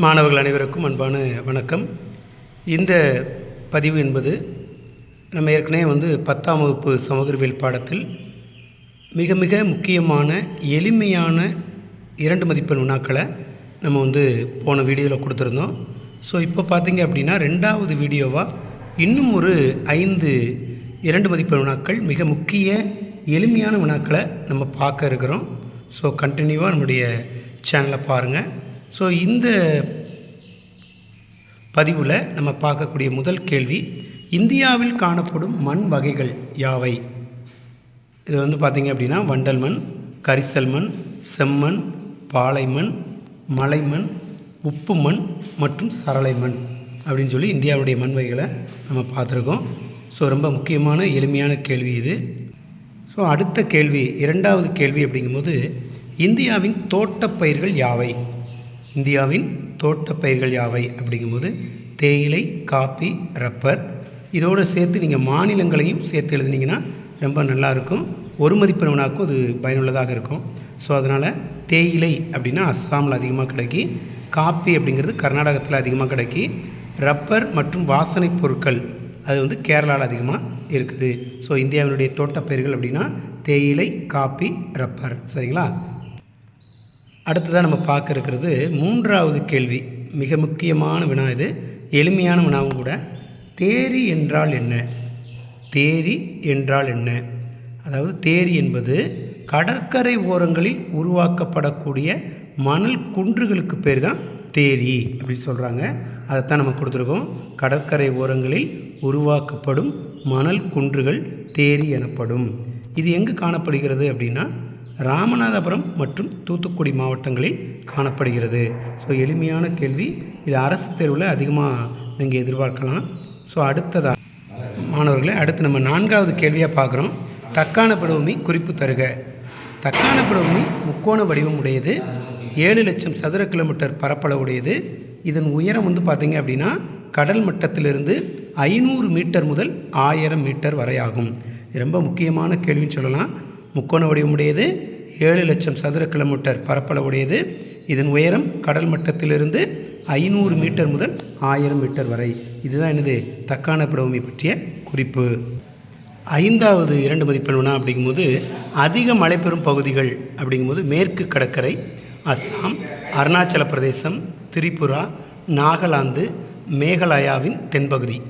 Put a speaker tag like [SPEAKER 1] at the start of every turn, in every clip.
[SPEAKER 1] மாணவர்கள் அனைவருக்கும் அன்பான வணக்கம். இந்த பதிவு என்பது நம்ம ஏற்கனவே வந்து பத்தாம் வகுப்பு சமூகவியல் பாடத்தில் மிக மிக முக்கியமான எளிமையான இரண்டு மதிப்பெண் வினாக்களை நம்ம வந்து போன வீடியோவில் கொடுத்துருந்தோம். ஸோ இப்போ பார்த்தீங்க அப்படின்னா ரெண்டாவது வீடியோவாக இன்னும் ஒரு ஐந்து இரண்டு மதிப்பெண் வினாக்கள் மிக முக்கிய எளிமையான வினாக்களை நம்ம பார்க்க இருக்கிறோம். ஸோ கண்டினியூவாக நம்முடைய சேனலை பாருங்கள் ஸோ இந்த பதிவில் நம்ம பார்க்கக்கூடிய முதல் கேள்வி இந்தியாவில் காணப்படும் மண் வகைகள் யாவை? இது வந்து பார்த்திங்க அப்படின்னா வண்டல் மண் கரிசல் மண் செம்மண் பாலைமண் மலைமண் உப்பு மண் மற்றும் சரளை மண் அப்படின்னு சொல்லி இந்தியாவுடைய மண் வகைகளை நம்ம பார்த்துருக்கோம். ஸோ ரொம்ப முக்கியமான எளிமையான கேள்வி இது. ஸோ அடுத்த கேள்வி இரண்டாவது கேள்வி அப்படிங்கும்போது இந்தியாவின் தோட்டப்பயிர்கள் யாவை? இந்தியாவின் தோட்டப்பயிர்கள் யாவை அப்படிங்கும்போது தேயிலை காப்பி ரப்பர். இதோடு சேர்த்து நீங்கள் மாநிலங்களையும் சேர்த்து எழுதுனீங்கன்னா ரொம்ப நல்லாயிருக்கும். ஒரு மதிப்பெண் அது பயனுள்ளதாக இருக்கும். ஸோ அதனால் தேயிலை அப்படின்னா அஸ்ஸாமில் அதிகமாக கிடைக்கி காப்பி அப்படிங்கிறது கர்நாடகத்தில் அதிகமாக கிடைக்கி ரப்பர் மற்றும் வாசனை பொருட்கள் அது வந்து கேரளாவில் அதிகமாக இருக்குது. ஸோ இந்தியாவினுடைய தோட்டப்பயிர்கள் அப்படின்னா தேயிலை காப்பி ரப்பர். சரிங்களா? அடுத்ததாக நம்ம பார்க்க இருக்கிறது மூன்றாவது கேள்வி. மிக முக்கியமான வினா இது. எளிமையான வினாவும் கூட. தேரி என்றால் என்ன? தேரி என்றால் என்ன? அதாவது தேரி என்பது கடற்கரை ஓரங்களில் உருவாக்கப்படக்கூடிய மணல் குன்றுகளுக்கு பேர் தான் தேரி அப்படின்னு சொல்கிறாங்க அதைத்தான் நம்ம கொடுத்துருக்கோம். கடற்கரை ஓரங்களில் உருவாக்கப்படும் மணல் குன்றுகள் தேரி எனப்படும். இது எங்கு காணப்படுகிறது அப்படின்னா ராமநாதபுரம் மற்றும் தூத்துக்குடி மாவட்டங்களில் காணப்படுகிறது. ஸோ எளிமையான கேள்வி. இது அரசு தேர்வில் அதிகமாக நீங்கள் எதிர்பார்க்கலாம். ஸோ அடுத்ததாக மாணவர்களை அடுத்து நம்ம நான்காவது கேள்வியாக பார்க்குறோம். தக்கான படுவமி குறிப்பு தருக. தக்கான படுவமி முக்கோண வடிவம் உடையது. ஏழு லட்சம் சதுர கிலோமீட்டர் பரப்பளவுடையது இதன் உயரம் வந்து பார்த்திங்க அப்படின்னா கடல் மட்டத்திலிருந்து ஐநூறு மீட்டர் முதல் ஆயிரம் மீட்டர் வரை ஆகும். ரொம்ப முக்கியமான கேள்வின்னு சொல்லலாம். முக்கோண வடிவமுடையது. ஏழு லட்சம் சதுர கிலோமீட்டர் பரப்பளவுடையது. இதன் உயரம் கடல் மட்டத்திலிருந்து ஐநூறு மீட்டர் முதல் ஆயிரம் மீட்டர் வரை. இதுதான் எனது தக்கான படவுமை பற்றிய குறிப்பு. ஐந்தாவது இரண்டு மதிப்பெண் வினா அப்படிங்கும்போது அதிக மழை பெறும் பகுதிகள் அப்படிங்கும்போது மேற்கு கடற்கரை அஸ்ஸாம் அருணாச்சல பிரதேசம் திரிபுரா நாகாலாந்து மேகாலயாவின் தென்பகுதி.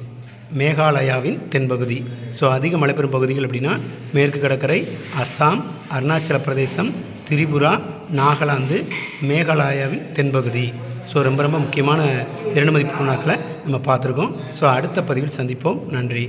[SPEAKER 1] மேகாலயாவின் தென்பகுதி. ஸோ அதிக மழை பெறும் பகுதிகள் அப்படின்னா மேற்கு கடற்கரை அஸ்ஸாம் அருணாச்சல பிரதேசம் திரிபுரா நாகாலாந்து மேகாலயாவின் தென்பகுதி. ஸோ ரொம்ப ரொம்ப முக்கியமான இரண்டு மதிப்பு நாட்களை நம்ம பார்த்துருக்கோம். ஸோ அடுத்த பதிவில் சந்திப்போம். நன்றி.